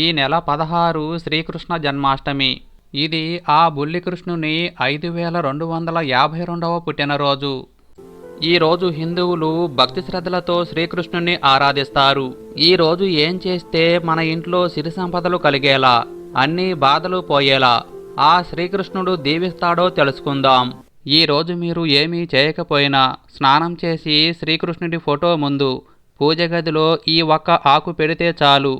ఈ నెల పదహారు శ్రీకృష్ణ జన్మాష్టమి. ఇది ఆ బుల్లికృష్ణుని ఐదు వేల రెండు వందల యాభై రెండవ పుట్టినరోజు ఈరోజు హిందువులు భక్తి శ్రద్ధలతో శ్రీకృష్ణుని ఆరాధిస్తారు. ఈరోజు ఏం చేస్తే మన ఇంట్లో సిరి సంపదలు కలిగేలా అన్ని బాధలు పోయేలా ఆ శ్రీకృష్ణుడు దీవిస్తాడో తెలుసుకుందాం. ఈ రోజు మీరు ఏమీ చేయకపోయినా స్నానం చేసి శ్రీకృష్ణుడి ఫోటో ముందు పూజ గదిలో ఈ ఒక్క ఆకు పెడితే చాలు.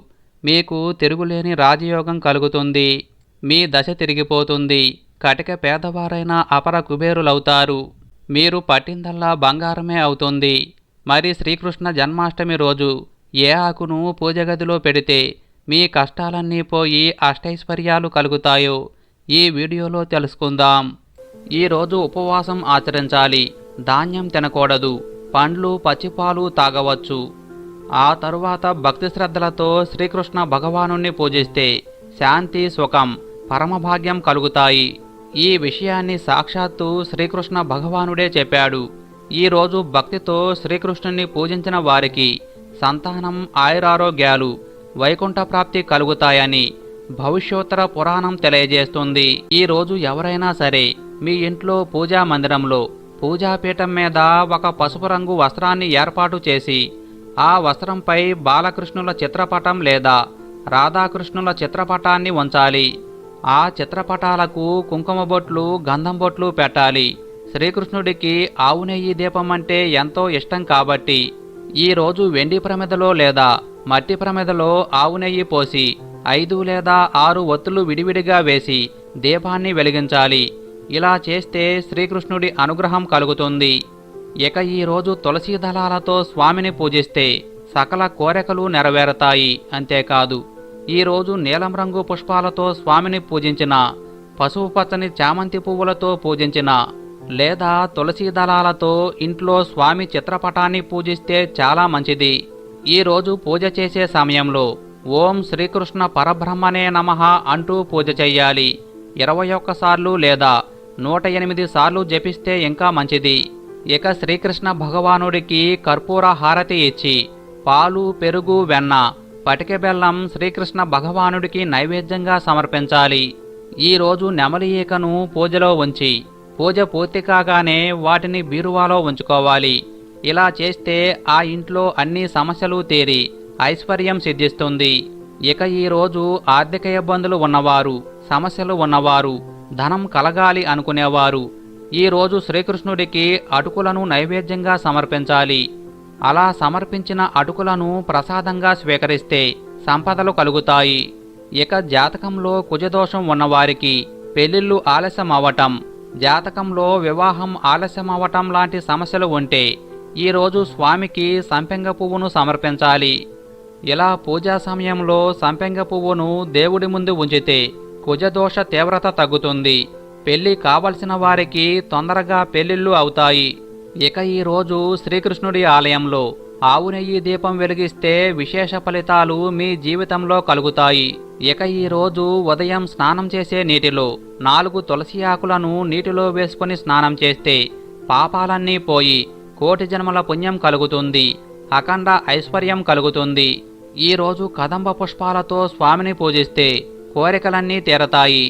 మీకు తిరుగులేని రాజయోగం కలుగుతుంది. మీ దశ తిరిగిపోతుంది. కటిక పేదవారైన అపర కుబేరులవుతారు. మీరు పట్టిందల్లా బంగారమే అవుతుంది. మరి శ్రీకృష్ణ జన్మాష్టమి రోజు ఏ ఆకును పూజ గదిలో పెడితే మీ కష్టాలన్నీ పోయి అష్టైశ్వర్యాలు కలుగుతాయో ఈ వీడియోలో తెలుసుకుందాం. ఈరోజు ఉపవాసం ఆచరించాలి. ధాన్యం తినకూడదు. పండ్లు పచ్చిపాలు తాగవచ్చు. ఆ తరువాత భక్తి శ్రద్ధలతో శ్రీకృష్ణ భగవానుణ్ణి పూజిస్తే శాంతి సుఖం పరమభాగ్యం కలుగుతాయి. ఈ విషయాన్ని సాక్షాత్తు శ్రీకృష్ణ భగవానుడే చెప్పాడు. ఈరోజు భక్తితో శ్రీకృష్ణుని పూజించిన వారికి సంతానం ఆయురారోగ్యాలు వైకుంఠ ప్రాప్తి కలుగుతాయని భవిష్యోత్తర పురాణం తెలియజేస్తుంది. ఈ రోజు ఎవరైనా సరే మీ ఇంట్లో పూజా మందిరంలో పూజాపీఠం మీద ఒక పసుపు రంగు వస్త్రాన్ని ఏర్పాటు చేసి ఆ వస్త్రంపై బాలకృష్ణుల చిత్రపటం లేదా రాధాకృష్ణుల చిత్రపటాన్ని ఉంచాలి ఆ చిత్రపటాలకు కుంకుమ బొట్లు గంధం బొట్లు పెట్టాలి. శ్రీకృష్ణుడికి ఆవు నెయ్యి దీపం అంటే ఎంతో ఇష్టం కాబట్టి ఈ రోజు వెండి ప్రమిదలో లేదా మట్టి ప్రమిదలో ఆవు నెయ్యి పోసి ఐదు లేదా ఆరు ఒత్తులు విడివిడిగా వేసి దీపాన్ని వెలిగించాలి. ఇలా చేస్తే శ్రీకృష్ణుడి అనుగ్రహం కలుగుతుంది. ఇక ఈరోజు తులసీ దళాలతో స్వామిని పూజిస్తే సకల కోరికలు నెరవేరతాయి అంతేకాదు. ఈ రోజు నీలం రంగు పుష్పాలతో స్వామిని పూజించిన పసుపు పచ్చని చామంతి పువ్వులతో పూజించిన లేదా తులసీ దళాలతో ఇంట్లో స్వామి చిత్రపటాన్ని పూజిస్తే చాలా మంచిది. ఈరోజు పూజ చేసే సమయంలో ఓం శ్రీకృష్ణ పరబ్రహ్మనే నమః అంటూ పూజ చెయ్యాలి. ఇరవై ఒక్కసార్లు లేదా నూట ఎనిమిది సార్లు జపిస్తే ఇంకా మంచిది. ఇక శ్రీకృష్ణ భగవానుడికి కర్పూర హారతి ఇచ్చి పాలు పెరుగు వెన్న పటిక బెల్లం శ్రీకృష్ణ భగవానుడికి నైవేద్యంగా సమర్పించాలి. ఈరోజు నెమలి ఈకను పూజలో ఉంచి పూజ పూర్తి కాగానే వాటిని బీరువాలో ఉంచుకోవాలి. ఇలా చేస్తే ఆ ఇంట్లో అన్ని సమస్యలు తీరి ఐశ్వర్యం సిద్ధిస్తుంది. ఇక ఈరోజు ఆర్థిక ఇబ్బందులు ఉన్నవారు సమస్యలు ఉన్నవారు ధనం కలగాలి అనుకునేవారు ఈ రోజు శ్రీకృష్ణుడికి అటుకులను నైవేద్యంగా సమర్పించాలి. అలా సమర్పించిన అటుకులను ప్రసాదంగా స్వీకరిస్తే సంపదలు కలుగుతాయి. ఇక జాతకంలో కుజదోషం ఉన్నవారికి పెళ్ళిళ్ళు ఆలస్యం అవ్వటం జాతకంలో వివాహం ఆలస్యం అవ్వటం లాంటి సమస్యలు ఉంటే ఈరోజు స్వామికి సంపెంగ పువ్వును సమర్పించాలి. ఇలా పూజా సమయంలో సంపెంగ పువ్వును దేవుడి ముందు ఉంచితే కుజదోష తీవ్రత తగ్గుతుంది. పెళ్ళి కావలసిన వారికి తొందరగా పెళ్ళిళ్ళు అవుతాయి. ఇక ఈ రోజు శ్రీకృష్ణుడి ఆలయంలో ఆవు నెయ్యి దీపం వెలిగిస్తే విశేష ఫలితాలు మీ జీవితంలో కలుగుతాయి. ఇక ఈ రోజు ఉదయం స్నానం చేసే నీటిలో నాలుగు తులసి ఆకులను నీటిలో వేసుకొని స్నానం చేస్తే పాపాలన్నీ పోయి కోటి జన్మల పుణ్యం కలుగుతుంది. అఖండ ఐశ్వర్యం కలుగుతుంది. ఈరోజు కదంబ పుష్పాలతో స్వామిని పూజిస్తే కోరికలన్నీ తీరతాయి.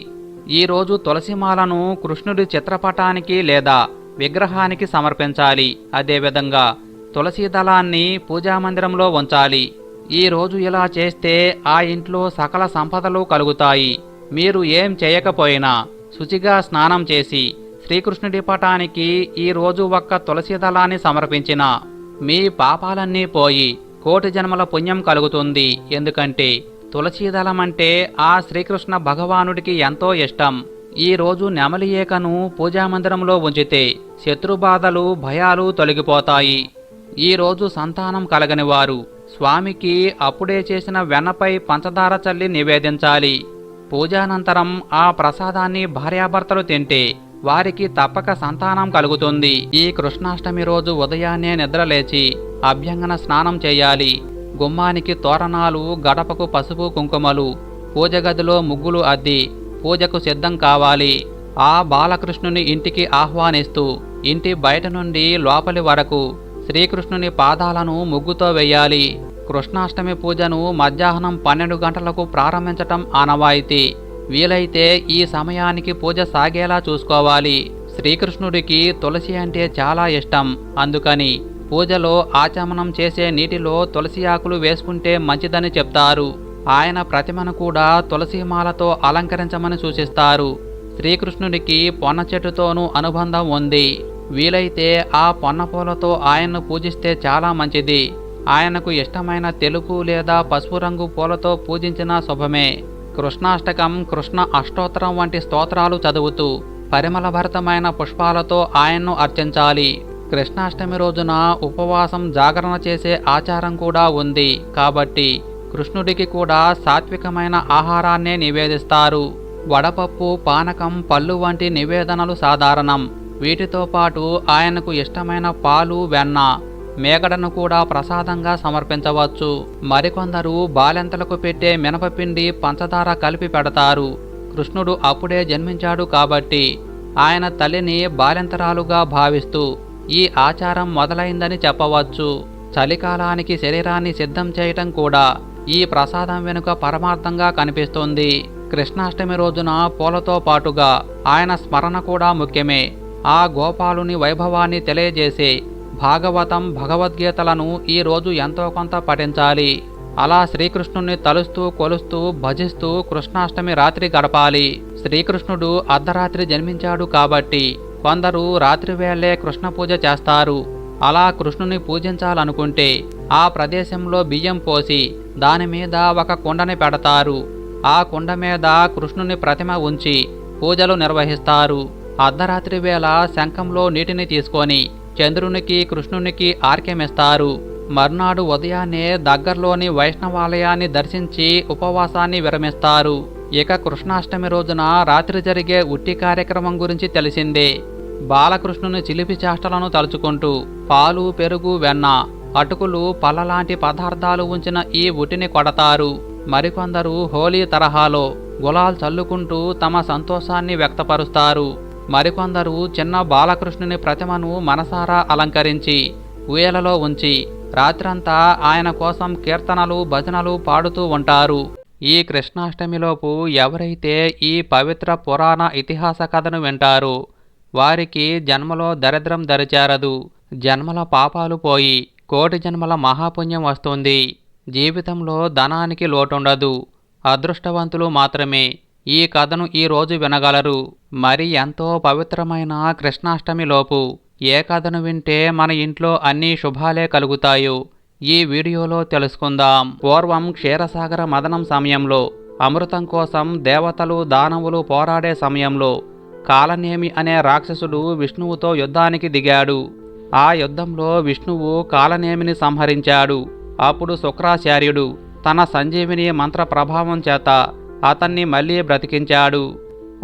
ఈరోజు తులసిమాలను కృష్ణుడి చిత్రపటానికి లేదా విగ్రహానికి సమర్పించాలి. అదేవిధంగా తులసి దళాన్ని పూజామందిరంలో ఉంచాలి. ఈ రోజు ఇలా చేస్తే ఆ ఇంట్లో సకల సంపదలు కలుగుతాయి. మీరు ఏం చేయకపోయినా శుచిగా స్నానం చేసి శ్రీకృష్ణుడి పటానికి ఈరోజు ఒక్క తులసి దళాన్ని సమర్పించిన మీ పాపాలన్నీ పోయి కోటి జన్మల పుణ్యం కలుగుతుంది. ఎందుకంటే తులసీదళం అంటే ఆ శ్రీకృష్ణ భగవానుడికి ఎంతో ఇష్టం. ఈ రోజు నెమలి ఏకను పూజామందిరంలో ఉంచితే శత్రుబాధలు భయాలు తొలగిపోతాయి. ఈ రోజు సంతానం కలగని వారు స్వామికి అప్పుడే చేసిన వెన్నపై పంచదార చల్లి నివేదించాలి. పూజానంతరం ఆ ప్రసాదాన్ని భార్యాభర్తలు తింటే వారికి తప్పక సంతానం కలుగుతుంది. ఈ కృష్ణాష్టమి రోజు ఉదయాన్నే నిద్రలేచి అభ్యంగన స్నానం చేయాలి. గుమ్మానికి తోరణాలు గడపకు పసుపు కుంకుమలు పూజ గదిలో ముగ్గులు అద్ది పూజకు సిద్ధం కావాలి. ఆ బాలకృష్ణుని ఇంటికి ఆహ్వానిస్తూ ఇంటి బయట నుండి లోపలి వరకు శ్రీకృష్ణుని పాదాలను ముగ్గుతో వెయ్యాలి కృష్ణాష్టమి పూజను మధ్యాహ్నం పన్నెండు గంటలకు ప్రారంభించటం ఆనవాయితీ. వీలైతే ఈ సమయానికి పూజ సాగేలా చూసుకోవాలి. శ్రీకృష్ణుడికి తులసి అంటే చాలా ఇష్టం. అందుకని పూజలో ఆచమనం చేసే నీటిలో తులసి ఆకులు వేసుకుంటే మంచిదని చెప్తారు. ఆయన ప్రతిమను కూడా తులసిమాలతో అలంకరించమని సూచిస్తారు. శ్రీకృష్ణుడికి పొన్న చెట్టుతోనూ అనుబంధం ఉంది. వీలైతే ఆ పొన్న పూలతో ఆయన్ను పూజిస్తే చాలా మంచిది. ఆయనకు ఇష్టమైన తెలుపు లేదా పసుపు రంగు పూలతో పూజించిన శుభమే. కృష్ణాష్టకం కృష్ణ అష్టోత్తరం వంటి స్తోత్రాలు చదువుతూ పరిమళభరితమైన పుష్పాలతో ఆయన్ను అర్చించాలి. కృష్ణాష్టమి రోజున ఉపవాసం జాగరణ చేసే ఆచారం కూడా ఉంది. కాబట్టి కృష్ణుడికి కూడా సాత్వికమైన ఆహారాన్నే నివేదిస్తారు. వడపప్పు పానకం పళ్ళు వంటి నివేదనలు సాధారణం. వీటితో పాటు ఆయనకు ఇష్టమైన పాలు వెన్న మేగడను కూడా ప్రసాదంగా సమర్పించవచ్చు. మరికొందరు బాలెంతలకు పెట్టే మినపపిండి పంచదార కలిపి పెడతారు. కృష్ణుడు అప్పుడే జన్మించాడు కాబట్టి ఆయన తల్లిని బాలెంతరాలుగా భావిస్తూ ఈ ఆచారం మొదలైందని చెప్పవచ్చు. చలికాలానికి శరీరాన్ని సిద్ధం చేయటం కూడా ఈ ప్రసాదం వెనుక పరమార్థంగా కనిపిస్తుంది. కృష్ణాష్టమి రోజున పూలతో పాటుగా ఆయన స్మరణ కూడా ముఖ్యమే. ఆ గోపాలుని వైభవాన్ని తెలియజేసే భాగవతం భగవద్గీతలను ఈ రోజు ఎంతో కొంత పఠించాలి. అలా శ్రీకృష్ణుణ్ణి తలుస్తూ కొలుస్తూ భజిస్తూ కృష్ణాష్టమి రాత్రి గడపాలి. శ్రీకృష్ణుడు అర్ధరాత్రి జన్మించాడు కాబట్టి కొందరు రాత్రివేళే కృష్ణ పూజ చేస్తారు. అలా కృష్ణుని పూజించాలనుకుంటే ఆ ప్రదేశంలో బియ్యం పోసి దాని మీద ఒక కుండని పెడతారు. ఆ కుండ మీద కృష్ణుని ప్రతిమ ఉంచి పూజలు నిర్వహిస్తారు. అర్ధరాత్రి వేళ శంఖంలో నీటిని తీసుకొని చంద్రునికి కృష్ణునికి ఆర్కెమిస్తారు మర్నాడు ఉదయాన్నే దగ్గరలోని వైష్ణవాలయాన్ని దర్శించి ఉపవాసాన్ని విరమిస్తారు. ఇక కృష్ణాష్టమి రోజున రాత్రి జరిగే ఉట్టి కార్యక్రమం గురించి తెలిసిందే. బాలకృష్ణుని చిలిపి చేష్టలను తలుచుకుంటూ పాలు పెరుగు వెన్న అటుకులు పళ్ళలాంటి పదార్థాలు ఉంచిన ఈ ఉటిని కొడతారు. మరికొందరు హోలీ తరహాలో గులాల్ చల్లుకుంటూ తమ సంతోషాన్ని వ్యక్తపరుస్తారు. మరికొందరు చిన్న బాలకృష్ణుని ప్రతిమను మనసారా అలంకరించి ఊయలలో ఉంచి రాత్రంతా ఆయన కోసం కీర్తనలు భజనలు పాడుతూ ఉంటారు. ఈ కృష్ణాష్టమిలోపు ఎవరైతే ఈ పవిత్ర పురాణ ఇతిహాస కథను వింటారో వారికి జన్మలో దరిద్రం దరిచేరదు జన్మల పాపాలు పోయి కోటి జన్మల మహాపుణ్యం వస్తుంది. జీవితంలో ధనానికి లోటుండదు అదృష్టవంతులు మాత్రమే. ఈ కథను ఈ రోజు వినగలరు. మరి ఎంతో పవిత్రమైన కృష్ణాష్టమిలోపు ఏ కథను వింటే మన ఇంట్లో అన్ని శుభాలే కలుగుతాయో ఈ వీడియోలో తెలుసుకుందాం. పూర్వం క్షీరసాగర మదనం సమయంలో అమృతం కోసం దేవతలు దానవులు పోరాడే సమయంలో కాలనేమి అనే రాక్షసుడు విష్ణువుతో యుద్ధానికి దిగాడు. ఆ యుద్ధంలో విష్ణువు కాలనేమిని సంహరించాడు. అప్పుడు శుక్రాచార్యుడు తన సంజీవిని మంత్ర ప్రభావం చేత అతన్ని మళ్ళీ బ్రతికించాడు.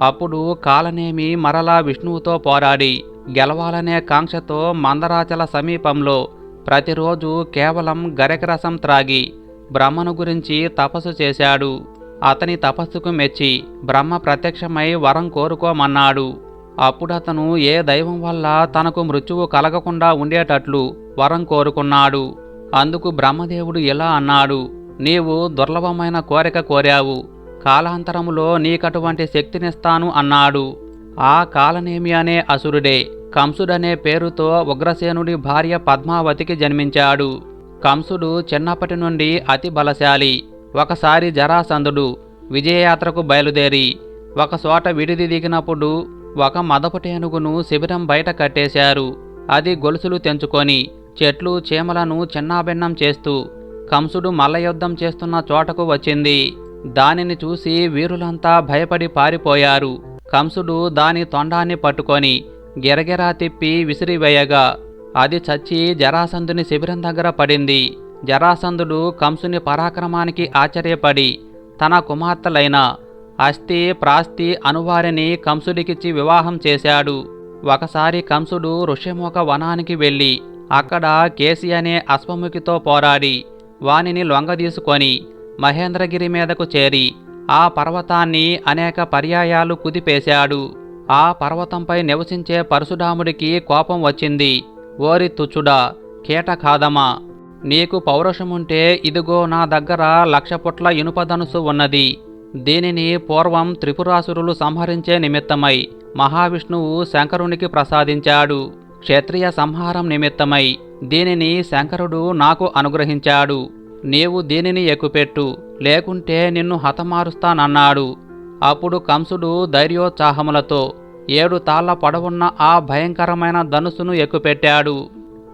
అప్పుడు కాలనేమి మరలా విష్ణువుతో పోరాడి గెలవాలనే కాంక్షతో మందరాచల సమీపంలో ప్రతిరోజు కేవలం గరకరసం త్రాగి బ్రహ్మను గురించి తపస్సు చేశాడు. అతని తపస్సుకు మెచ్చి బ్రహ్మ ప్రత్యక్షమై వరం కోరుకోమన్నాడు. అప్పుడతను ఏ దైవం వల్ల తనకు మృత్యువు కలగకుండా ఉండేటట్లు వరం కోరుకున్నాడు. అందుకు బ్రహ్మదేవుడు ఇలా అన్నాడు నీవు దుర్లభమైన కోరిక కోరావు. కాలాంతరములో నీకటువంటి శక్తినిస్తాను అన్నాడు. ఆ కాలనేమి అనే అసురుడే కంసుడనే పేరుతో ఉగ్రసేనుడి భార్య పద్మావతికి జన్మించాడు. కంసుడు చిన్నప్పటి నుండి అతి బలశాలి ఒకసారి జరాసంధుడు విజయయాత్రకు బయలుదేరి ఒక చోట విడిది దిగినప్పుడు ఒక మదపుటేనుగును శిబిరం బయట కట్టేశారు. అది గొలుసులు తెంచుకొని చెట్లు చీమలను చిన్నాభిన్నం చేస్తూ కంసుడు మల్లయుద్ధం చేస్తున్న చోటకు వచ్చింది. దానిని చూసి వీరులంతా భయపడి పారిపోయారు. కంసుడు దాని తొండాన్ని పట్టుకొని గిరగిరా తిప్పి విసిరివేయగా. అది చచ్చి జరాసంధుని శిబిరం దగ్గర పడింది. జరాసంధుడు కంసుని పరాక్రమానికి ఆశ్చర్యపడి తన కుమార్తెలైన అస్థి ప్రాస్తి అనువారిని కంసుడికిచ్చి వివాహం చేశాడు. ఒకసారి కంసుడు ఋషిముఖ వనానికి వెళ్ళి అక్కడ కేసి అనే అశ్వముఖితో పోరాడి వానిని లొంగదీసుకొని మహేంద్రగిరి మీదకు చేరి ఆ పర్వతాన్ని అనేక పర్యాయాలు కుదిపేశాడు. ఆ పర్వతంపై నివసించే పరశురాముడికి కోపం వచ్చింది. ఓరి తుచ్చుడా కీటకాదమా నీకు పౌరుషముంటే ఇదిగో నా దగ్గర లక్ష పుట్ల ఇనుప ధనుసు ఉన్నది. దీనిని పూర్వం త్రిపురాసురులు సంహరించే నిమిత్తమై మహావిష్ణువు శంకరునికి ప్రసాదించాడు. క్షత్రియ సంహారం నిమిత్తమై దీనిని శంకరుడు నాకు అనుగ్రహించాడు. నీవు దీనిని ఎక్కుపెట్టు లేకుంటే నిన్ను హతమారుస్తానన్నాడు. అప్పుడు కంసుడు ధైర్యోత్సాహములతో ఏడు తాళ్ళ పొడవున్న ఆ భయంకరమైన ధనుసును ఎక్కుపెట్టాడు.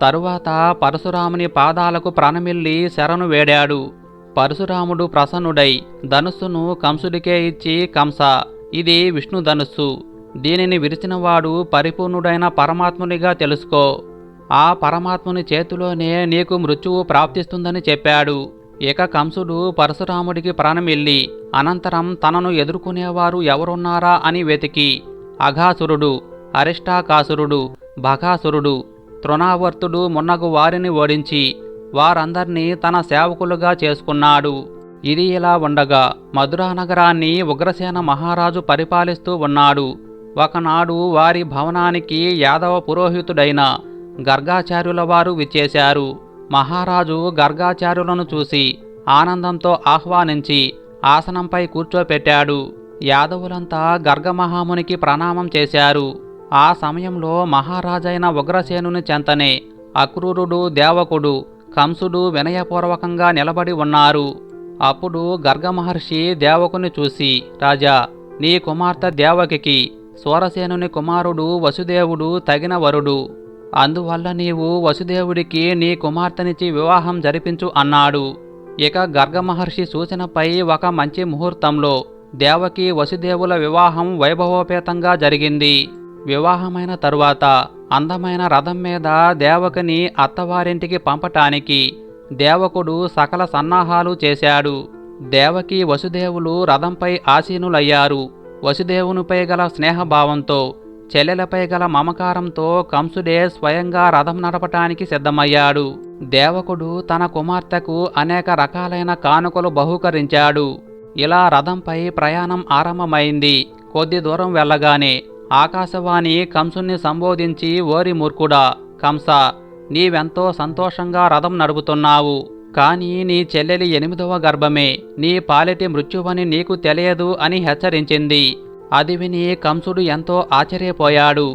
తరువాత పరశురాముని పాదాలకు ప్రాణమిల్లి శరణు వేడాడు. పరశురాముడు ప్రసన్నుడై ధనుస్సును కంసుడికే ఇచ్చి కంస ఇది విష్ణు ధనుస్సు. దీనిని విరిచినవాడు పరిపూర్ణుడైన పరమాత్మునిగా తెలుసుకో. ఆ పరమాత్ముని చేతిలోనే నీకు మృత్యువు ప్రాప్తిస్తుందని చెప్పాడు. ఇక కంసుడు పరశురాముడికి ప్రాణమిల్లి అనంతరం తనను ఎదుర్కొనేవారు ఎవరున్నారా అని వెతికి. అఘాసురుడు అరిష్టాకాసురుడు బకాసురుడు తృణావర్తుడు మున్నగు వారిని ఓడించి వారందర్నీ తన సేవకులుగా చేసుకున్నాడు. ఇది ఇలా ఉండగా మధురా నగరాన్ని ఉగ్రసేన మహారాజు పరిపాలిస్తూ ఉన్నాడు. ఒకనాడు వారి భవనానికి యాదవ పురోహితుడైన గర్గాచార్యుల వారు విచ్చేశారు. మహారాజు గర్గాచార్యులను చూసి ఆనందంతో ఆహ్వానించి ఆసనంపై కూర్చోపెట్టాడు. యాదవులంతా గర్గమహామునికి ప్రణామం చేశారు. ఆ సమయంలో మహారాజైన ఉగ్రసేనుని చెంతనే అక్రూరుడు దేవకుడు కంసుడు వినయపూర్వకంగా నిలబడి ఉన్నారు. అప్పుడు గర్గమహర్షి దేవకుని చూసి రాజా నీ కుమార్తె దేవకికి సూరసేనుని కుమారుడు వసుదేవుడు తగిన వరుడు. అందువల్ల నీవు వసుదేవుడికి నీ కుమార్తెనిచ్చి వివాహం జరిపించు అన్నాడు. ఇక గర్గమహర్షి సూచనపై ఒక మంచి ముహూర్తంలో దేవకి వసుదేవుల వివాహం వైభవోపేతంగా జరిగింది. వివాహమైన తరువాత అందమైన రథం మీద దేవకిని అత్తవారింటికి పంపటానికి దేవకుడు సకల సన్నాహాలు చేశాడు. దేవకి వసుదేవులు రథంపై ఆసీనులయ్యారు. వసుదేవునిపై గల స్నేహభావంతో చెల్లెలపై గల మమకారంతో కంసుడే స్వయంగా రథం నడపటానికి సిద్ధమయ్యాడు. దేవకుడు తన కుమార్తెకు అనేక రకాలైన కానుకలు బహుకరించాడు. ఇలా రథంపై ప్రయాణం ఆరంభమైంది. కొద్ది దూరం వెళ్ళగానే ఆకాశవాణి కంసుణ్ణి సంబోధించి ఓరి మూర్ఖుడా కంస నీవెంతో సంతోషంగా రథం నడుపుతున్నావు. కానీ నీ చెల్లెలి ఎనిమిదవ గర్భమే నీ పాలిటి మృత్యువని నీకు తెలియదు అని హెచ్చరించింది. అది విని కంసుడు ఎంతో ఆశ్చర్యపోయాడు.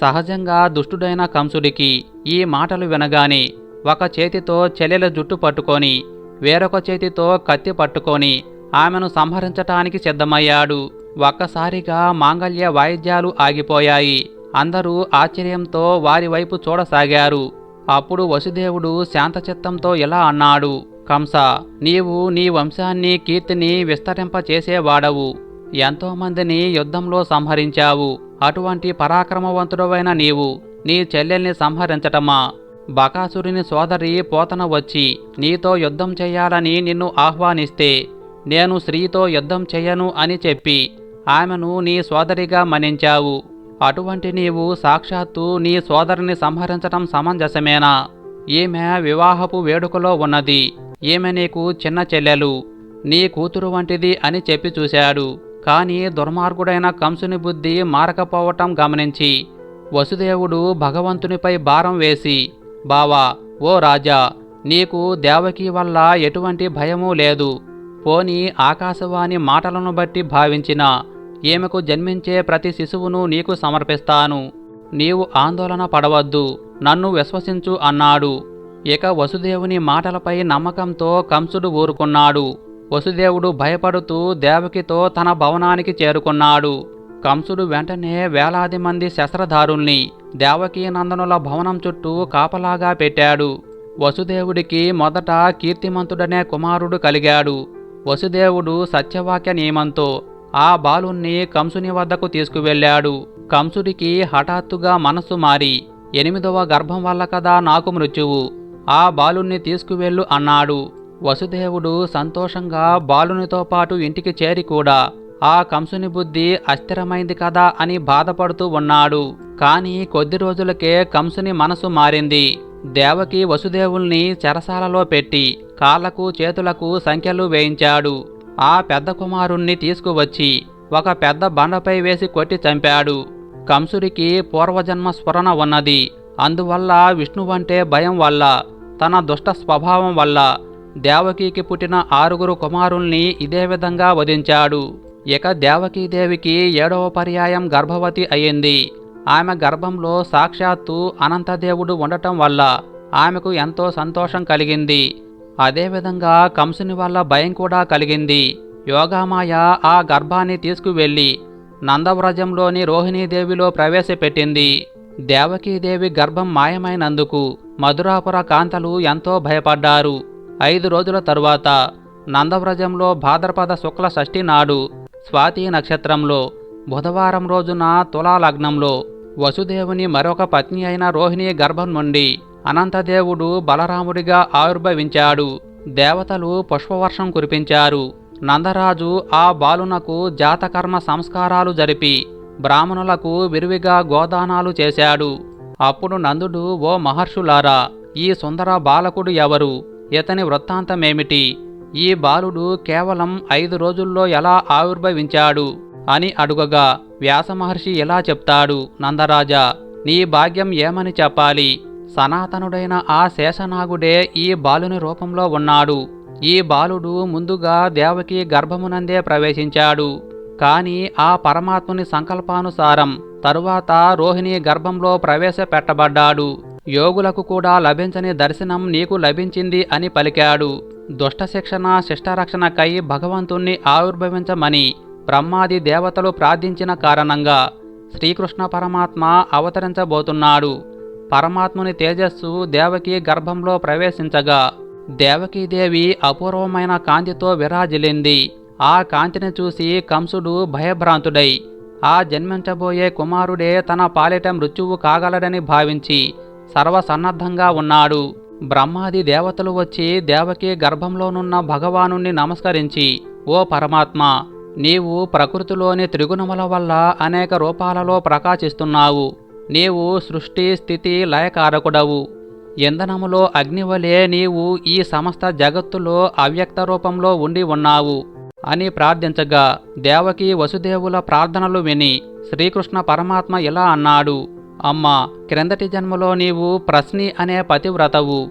సహజంగా దుష్టుడైన కంసుడికి ఈ మాటలు వినగానే ఒక చేతితో చెల్లెల జుట్టు పట్టుకొని వేరొక చేతితో కత్తి పట్టుకొని ఆమెను సంహరించటానికి సిద్ధమయ్యాడు. ఒక్కసారిగా మాంగల్య వాయిద్యాలు ఆగిపోయాయి. అందరూ ఆశ్చర్యంతో వారి వైపు చూడసాగారు. అప్పుడు వసుదేవుడు శాంతచిత్తంతో ఇలా అన్నాడు కంస నీవు నీ వంశాన్ని కీర్తిని విస్తరింపచేసేవాడవు. ఎంతోమందిని యుద్ధంలో సంహరించావు. అటువంటి పరాక్రమవంతుడవైన నీవు. నీ చెల్లెల్ని సంహరించటమా? బకాసురుని సోదరి పోతన వచ్చి నీతో యుద్ధం చేయాలని నిన్ను ఆహ్వానిస్తే నేను స్త్రీతో యుద్ధం చెయ్యను అని చెప్పి ఆమెను నీ సోదరిగా మన్నించావు. అటువంటి నీవు సాక్షాత్తు నీ సోదరిని సంహరించటం సమంజసమేనా? ఈమె వివాహపు వేడుకలో ఉన్నది. ఈమె నీకు చిన్న చెల్లెలు. నీ కూతురు వంటిది అని చెప్పి చూశాడు. కానీ దుర్మార్గుడైన కంసుని బుద్ధి మారకపోవటం గమనించి వసుదేవుడు భగవంతునిపై భారం వేసి బావా ఓ రాజా నీకు దేవకి వల్ల ఎటువంటి భయమూ లేదు. పోని ఆకాశవాణి మాటలను బట్టి భావించిన ఈమెకు జన్మించే ప్రతి శిశువును నీకు సమర్పిస్తాను. నీవు ఆందోళన పడవద్దు నన్ను విశ్వసించు అన్నాడు. ఇక వసుదేవుని మాటలపై నమ్మకంతో కంసుడు ఊరుకున్నాడు. వసుదేవుడు భయపడుతూ దేవకితో తన భవనానికి చేరుకున్నాడు. కంసుడు వెంటనే వేలాది మంది శస్త్రధారుల్ని దేవకీ నందనుల భవనం చుట్టూ కాపలాగా పెట్టాడు. వసుదేవుడికి మొదట కీర్తిమంతుడనే కుమారుడు కలిగాడు. వసుదేవుడు సత్యవాక్య నియమంతో ఆ బాలుణ్ణి కంసుని వద్దకు తీసుకువెళ్ళాడు. కంసుడికి హఠాత్తుగా మనస్సు మారి ఎనిమిదవ గర్భం వల్ల కదా నాకు మృత్యువు? ఆ బాలుణ్ణి తీసుకువెళ్ళు అన్నాడు. వసుదేవుడు సంతోషంగా బాలునితో పాటు ఇంటికి చేరి కూడా ఆ కంసుని బుద్ధి అస్థిరమైంది కదా అని బాధపడుతూ ఉన్నాడు. కాని కొద్ది రోజులకే కంసుని మనసు మారింది. దేవకి వసుదేవుల్ని చెరసాలలో పెట్టి కాళ్ళకు చేతులకు సంఖ్యలు వేయించాడు. ఆ పెద్ద కుమారుణ్ణి తీసుకువచ్చి ఒక పెద్ద బండపై వేసి కొట్టి చంపాడు. కంసుడికి పూర్వజన్మ స్ఫురణ ఉన్నది. అందువల్ల విష్ణువంటే భయం వల్ల తన దుష్ట స్వభావం వల్ల దేవకీకి పుట్టిన ఆరుగురు కుమారుల్ని ఇదే విధంగా వధించాడు. ఇక దేవకీదేవికి ఏడవ పర్యాయం గర్భవతి అయింది. ఆమె గర్భంలో సాక్షాత్తు అనంతదేవుడు ఉండటం వల్ల ఆమెకు ఎంతో సంతోషం కలిగింది. అదేవిధంగా కంసుని వల్ల భయం కూడా కలిగింది. యోగామాయ ఆ గర్భాన్ని తీసుకువెళ్ళి నందవ్రజంలోని రోహిణీదేవిలో ప్రవేశపెట్టింది. దేవకీదేవి గర్భం మాయమైనందుకు మధురాపుర కాంతలు ఎంతో భయపడ్డారు. ఐదు రోజుల తరువాత నందవ్రజంలో భాద్రపద శుక్ల షష్ఠి నాడు స్వాతి నక్షత్రంలో బుధవారం రోజున తులాలగ్నంలో వసుదేవుని మరొక పత్ని అయిన రోహిణి గర్భం నుండి అనంతదేవుడు బలరాముడిగా ఆవిర్భవించాడు. దేవతలు పుష్పవర్షం కురిపించారు. నందరాజు ఆ బాలునకు జాతకర్మ సంస్కారాలు జరిపి బ్రాహ్మణులకు విరివిగా గోదానాలు చేశాడు. అప్పుడు నందుడు ఓ మహర్షులారా ఈ సుందర బాలకుడు ఎవరు? ఇతని వృత్తాంతమేమిటి? ఈ బాలుడు కేవలం ఐదు రోజుల్లో ఎలా ఆవిర్భవించాడు? అని అడుగగా వ్యాసమహర్షి ఇలా చెప్తాడు నందరాజా నీ భాగ్యం ఏమని చెప్పాలి? సనాతనుడైన ఆ శేషనాగుడే ఈ బాలుని రూపంలో ఉన్నాడు. ఈ బాలుడు ముందుగా దేవకి గర్భమునందే ప్రవేశించాడు. కాని ఆ పరమాత్ముని సంకల్పానుసారం తరువాత రోహిణి గర్భంలో ప్రవేశపెట్టబడ్డాడు. యోగులకు కూడా లభించని దర్శనం నీకు లభించింది అని పలికాడు. దుష్ట శిక్షణ శిష్టరక్షణకై భగవంతుణ్ణి ఆవిర్భవించమని బ్రహ్మాది దేవతలు ప్రార్థించిన కారణంగా శ్రీకృష్ణ పరమాత్మ అవతరించబోతున్నాడు. పరమాత్ముని తేజస్సు దేవకి గర్భంలో ప్రవేశించగా దేవకీదేవి అపూర్వమైన కాంతితో విరాజిల్లింది. ఆ కాంతిని చూసి కంసుడు భయభ్రాంతుడై ఆ జన్మించబోయే కుమారుడే తన పాలిట మృత్యువు కాగలడని భావించి సర్వసన్నద్ధంగా ఉన్నాడు. బ్రహ్మాది దేవతలు వచ్చి దేవకి గర్భంలోనున్న భగవానుణ్ణి నమస్కరించి ఓ పరమాత్మ నీవు ప్రకృతిలోని త్రిగుణముల వల్ల అనేక రూపాలలో ప్రకాశిస్తున్నావు. నీవు సృష్టి స్థితి లయకారకుడవు. ఇంధనములో అగ్నివలే నీవు ఈ సమస్త జగత్తులో అవ్యక్త రూపంలో ఉండి ఉన్నావు అని ప్రార్థించగా దేవకి వసుదేవుల ప్రార్థనలు విని శ్రీకృష్ణ పరమాత్మ ఇలా అన్నాడు అమ్మా క్రిందటి జన్మలో నీవు ప్రశ్ని అనే పతివ్రతవు.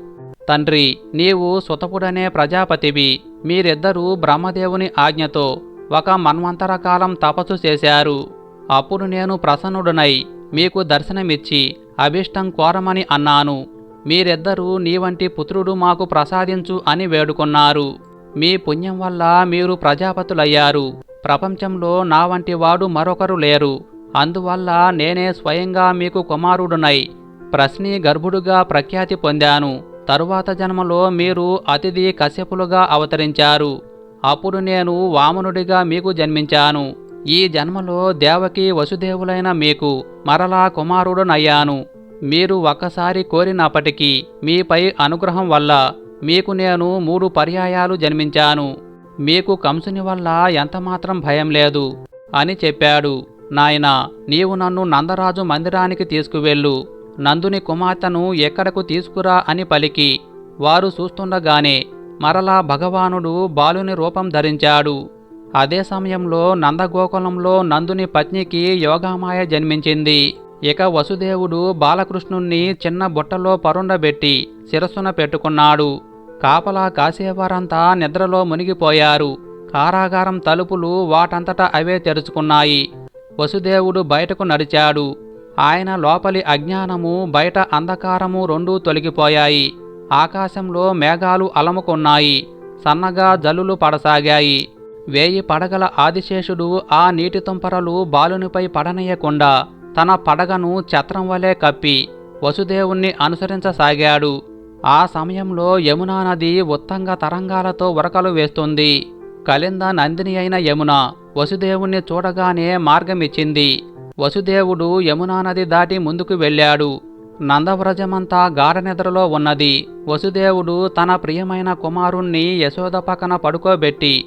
తండ్రి నీవు సుతపుడనే ప్రజాపతివి. మీరిద్దరూ బ్రహ్మదేవుని ఆజ్ఞతో ఒక మన్వంతర కాలం తపస్సు చేశారు. అప్పుడు నేను ప్రసన్నుడనై మీకు దర్శనమిచ్చి అభిష్టం కోరమని అన్నాను. మీరిద్దరూ నీ వంటి పుత్రుడు మాకు ప్రసాదించు అని వేడుకున్నారు. మీ పుణ్యం వల్ల మీరు ప్రజాపతులయ్యారు. ప్రపంచంలో నా వంటి వాడు మరొకరు లేరు. అందువల్ల నేనే స్వయంగా మీకు కుమారుడునై ప్రశ్ని గర్భుడుగా ప్రఖ్యాతి పొందాను. తరువాత జన్మలో మీరు అతిథి కశ్యపులుగా అవతరించారు. అప్పుడు నేను వామనుడిగా మీకు జన్మించాను. ఈ జన్మలో దేవకి వసుదేవులైన మీకు మరలా కుమారుడునయ్యాను. మీరు ఒక్కసారి కోరినప్పటికీ మీపై అనుగ్రహం వల్ల మీకు నేను మూడు పర్యాయాలు జన్మించాను. మీకు కంసుని వల్ల ఎంతమాత్రం భయం లేదు అని చెప్పాడు. నాయనా నీవు నన్ను నందరాజు మందిరానికి తీసుకువెళ్ళు. నందుని కుమార్తెను ఎక్కడకు తీసుకురా అని పలికి. వారు చూస్తుండగానే మరలా భగవానుడు బాలుని రూపం ధరించాడు. అదే సమయంలో నందగోకులంలో నందుని పత్నికి యోగామాయ జన్మించింది. ఇక వసుదేవుడు బాలకృష్ణుణ్ణి చిన్న బుట్టలో పరుండబెట్టి శిరస్సున పెట్టుకున్నాడు. కాపలా కాసేవారంతా నిద్రలో మునిగిపోయారు. కారాగారం తలుపులు వాటంతటా అవే తెరుచుకున్నాయి. వసుదేవుడు బయటకు నడిచాడు. ఆయన లోపలి అజ్ఞానము బయట అంధకారము రెండూ తొలగిపోయాయి. ఆకాశంలో మేఘాలు అలముకున్నాయి. సన్నగా జల్లులు పడసాగాయి. వేయి పడగల ఆదిశేషుడు ఆ నీటి తుంపరలు బాలునిపై పడనీయకుండా తన పడగను ఛత్రం వలె కప్పి వసుదేవుణ్ణి అనుసరించసాగాడు. ఆ సమయంలో యమునా నది ఉత్తంగ తరంగాలతో ఉరకలు వేస్తుంది. కలింద నందిని అయిన యమున వసుదేవుణ్ణి చూడగానే మార్గమిచ్చింది. వసుదేవుడు యమునా నది దాటి ముందుకు వెళ్ళాడు. నందవ్రజమంతా గాఢనిద్రలో ఉన్నది. వసుదేవుడు తన ప్రియమైన కుమారుణ్ణి యశోద పక్కన పడుకోబెట్టి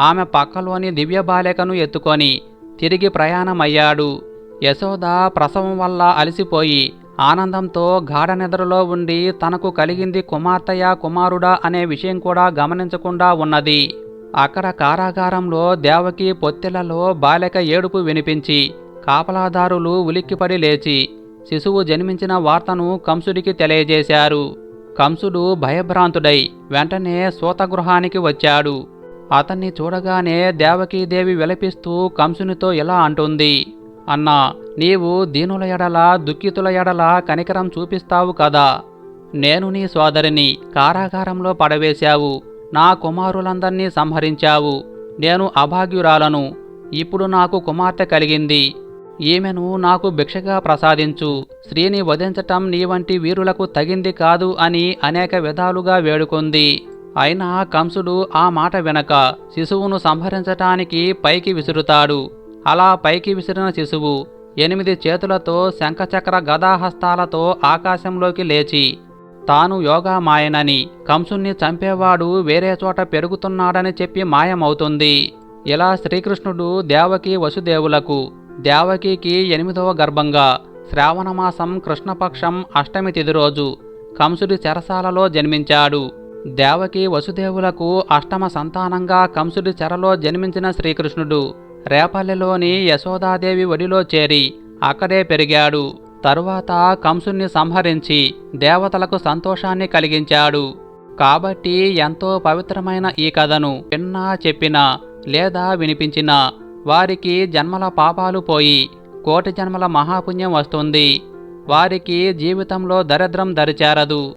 ఆమె పక్కలోని దివ్య బాలికను ఎత్తుకొని తిరిగి ప్రయాణమయ్యాడు. యశోద ప్రసవం వల్ల అలసిపోయి ఆనందంతో గాఢనిద్రలో ఉండి తనకు కలిగింది కుమార్తెయా కుమారుడా అనే విషయం కూడా గమనించకుండా ఉన్నది. అక్కడ కారాగారంలో దేవకి పొత్తిలలో బాలిక ఏడుపు వినిపించి కాపలాదారులు ఉలిక్కిపడి లేచి శిశువు జన్మించిన వార్తను కంసుడికి తెలియజేశారు. కంసుడు భయభ్రాంతుడై వెంటనే సూతగృహానికి వచ్చాడు. అతన్ని చూడగానే దేవకీదేవి విలపిస్తూ కంసునితో ఇలా అంటుంది అన్నా నీవు దీనుల ఎడల దుఃఖితుల ఎడల కనికరం చూపిస్తావు కదా. నేను నీ సోదరిని కారాగారంలో పడవేశావు. నా కుమారులందర్నీ సంహరించావు. నేను అభాగ్యురాలను. ఇప్పుడు నాకు కుమార్తె కలిగింది. ఈమెను నాకు భిక్షగా ప్రసాదించు. స్త్రీని వధించటం నీ వంటి వీరులకు తగింది కాదు అని అనేక విధాలుగా వేడుకుంది. అయినా కంసుడు ఆ మాట వెనక శిశువును సంహరించటానికి పైకి విసురుతాడు. అలా పైకి విసిరిన శిశువు ఎనిమిది చేతులతో శంఖచక్ర గదాహస్తాలతో ఆకాశంలోకి లేచి తాను యోగా మాయనని కంసుణ్ణి చంపేవాడు వేరే చోట పెరుగుతున్నాడని చెప్పి మాయమవుతుంది. ఇలా శ్రీకృష్ణుడు దేవకి వసుదేవులకు దేవకికి ఎనిమిదవ గర్భంగా శ్రావణమాసం కృష్ణపక్షం అష్టమి తిథి రోజు కంసుడి చెరసాలలో జన్మించాడు. దేవకి వసుదేవులకు అష్టమ సంతానంగా కంసుడి చెరలో జన్మించిన శ్రీకృష్ణుడు రేపల్లెలోని యశోదాదేవి ఒడిలో చేరి అక్కడే పెరిగాడు. తరువాత కంసుణ్ణి సంహరించి దేవతలకు సంతోషాన్ని కలిగించాడు. కాబట్టి ఎంతో పవిత్రమైన ఈ కథను విన్నా చెప్పినా లేదా వినిపించినా వారికి జన్మల పాపాలు పోయి కోటి జన్మల మహాపుణ్యం వస్తుంది. వారికి జీవితంలో దరిద్రం దరిచేరదు.